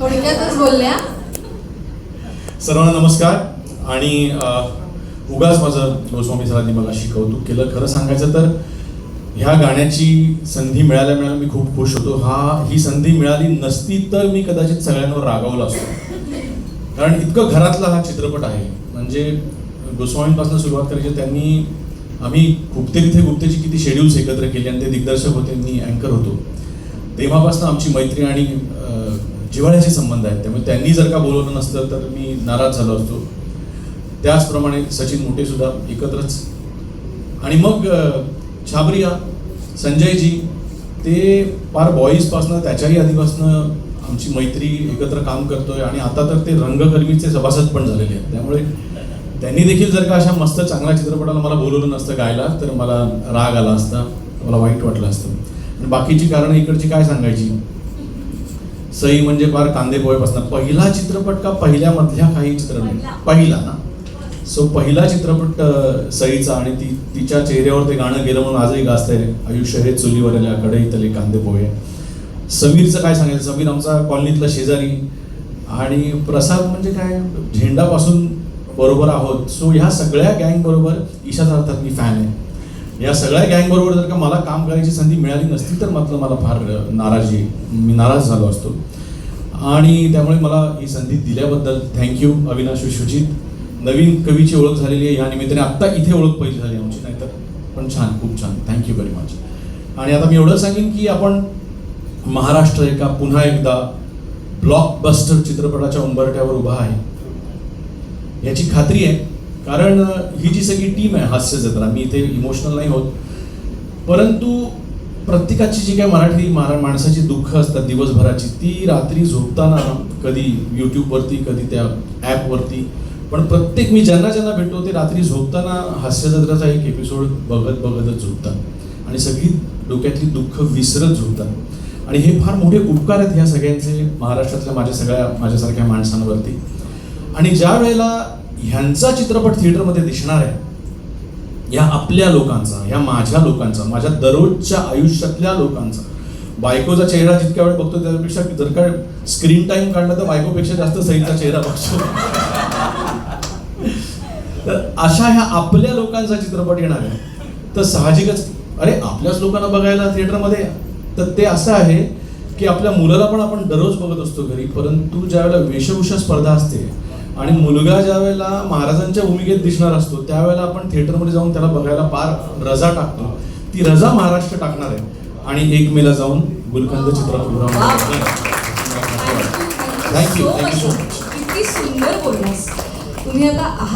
थोडक्यातच बोलल्या. सर्वांना नमस्कार. आणि उगाच माझं गोस्वामी सरांनी मला शिकवतूक केलं. खरं सांगायचं तर ह्या गाण्याची संधी मिळाल्या मिळाल्या मी खूप खुश होतो. हा ही संधी मिळाली नसती तर मी कदाचित सगळ्यांवर रागावला असतो. कारण इतकं घरातला हा चित्रपट आहे. म्हणजे गोस्वामींपासून सुरुवात करायची त्यांनी आम्ही गुप्ते तिथे गुप्तेची किती शेड्यूल्स एकत्र केले आणि ते दिग्दर्शक होते मी अँकर होतो. तेव्हापासून आमची मैत्री आणि जिव्हाळ्याचे संबंध आहेत. त्यामुळे त्यांनी जर का बोलवलं नसतं तर मी नाराज झालो असतो. त्याचप्रमाणे सचिन मोठे सुद्धा एकत्रच. आणि मग छाबरिया संजयजी ते फार बॉईजपासनं त्याच्याही आधीपासनं आमची मैत्री एकत्र काम करतोय. आणि आता तर ते रंगकर्मीचे सभासद पण झालेले आहेत. त्यामुळे त्यांनी देखील जर का अशा मस्त चांगल्या चित्रपटाला मला बोलवलं नसतं गायला तर मला राग आला असता मला वाईट वाटलं असतं. आणि बाकीची कारणं इकडची काय सांगायची? सई म्हणजे फार कांदे पोहेपासून पहिला चित्रपट का पहिल्या मधल्या काही चित्रपट पहिला. ना? सो पहिला चित्रपट सईचा आणि ती तिच्या चेहऱ्यावर ते गाणं गेलं म्हणून आजही गाजतंय. आयुष्य हे चुलीवर आल्या कडे तले कांदे पोहे. समीरचं काय सांगायचं समीर आमचा कॉलनीतला शेजारी. आणि प्रसाद म्हणजे काय? झेंडापासून बरोबर आहोत. सो ह्या सगळ्या गँग बरोबर ईशाचा अर्थात मी फॅन आहे. या सगळ्या गँग बरोबर जर का मला काम करायची संधी मिळाली नसती तर मात्र मला फार नाराजी मी नाराज झालो असतो. आणि त्यामुळे मला ही संधी दिल्याबद्दल थँक्यू अविनाश विश्वजित नवीन कवीची ओळख झालेली आहे या निमित्ताने आत्ता इथे ओळख पहिली झाली आमची नाहीतर पण छान खूप छान. थँक्यू व्हेरी मच आणि आता मी एवढं सांगेन की आपण महाराष्ट्र एका पुन्हा एकदा ब्लॉकबस्टर चित्रपटाच्या उंबरठ्यावर उभा आहे. याची खात्री आहे कारण ही जी सगळी टीम आहे हास्य जत्रा मी इथे इमोशनल नाही होत. परंतु प्रत्येकाची जी काय मराठी मारा माणसाची दुःख असतात दिवसभराची ती रात्री झोपताना कधी यूट्यूबवरती कधी त्या ॲपवरती पण प्रत्येक मी ज्यांना ज्यांना भेटतो ते रात्री झोपताना हास्यजत्राचा एक एपिसोड बघत बघतच झोपतात. आणि सगळी डोक्यातली दुःख विसरत झोपतात. आणि हे फार मोठे उपकार आहेत ह्या सगळ्यांचे महाराष्ट्रातल्या माझ्या सगळ्या माझ्यासारख्या माणसांवरती. आणि ज्या वेळेला ह्यांचा चित्रपट थिएटरमध्ये दिसणार आहे. या आपल्या लोकांचा या माझ्या लोकांचा माझ्या दररोजच्या आयुष्यातल्या लोकांचा. बायकोचा चेहरा जितक्या वेळ बघतो त्यापेक्षा जर का स्क्रीन टाइम काढला तर बायकोपेक्षा जास्त सईचा चेहरा बघतो. तर अशा ह्या आपल्या लोकांचा चित्रपट येणार आहे. तर साहजिकच अरे आपल्याच लोकांना बघायला थिएटरमध्ये तर ते असं आहे की आपल्या मुलाला पण आपण दररोज बघत असतो घरी परंतु ज्या वेळेला वेशभूषा स्पर्धा असते आणि मुलगा ज्या वेळेला महाराजांच्या भूमिकेत दिसणार असतो त्यावेळेला आपण थिएटरमध्ये जाऊन त्याला बघायला फार रजा टाकतो. ती रजा महाराष्ट्र टाकणार आहे. आणि एक मेला जाऊन गुलकंद चित्रपट थँक्यू थँक्यू सो मच तुम्ही आता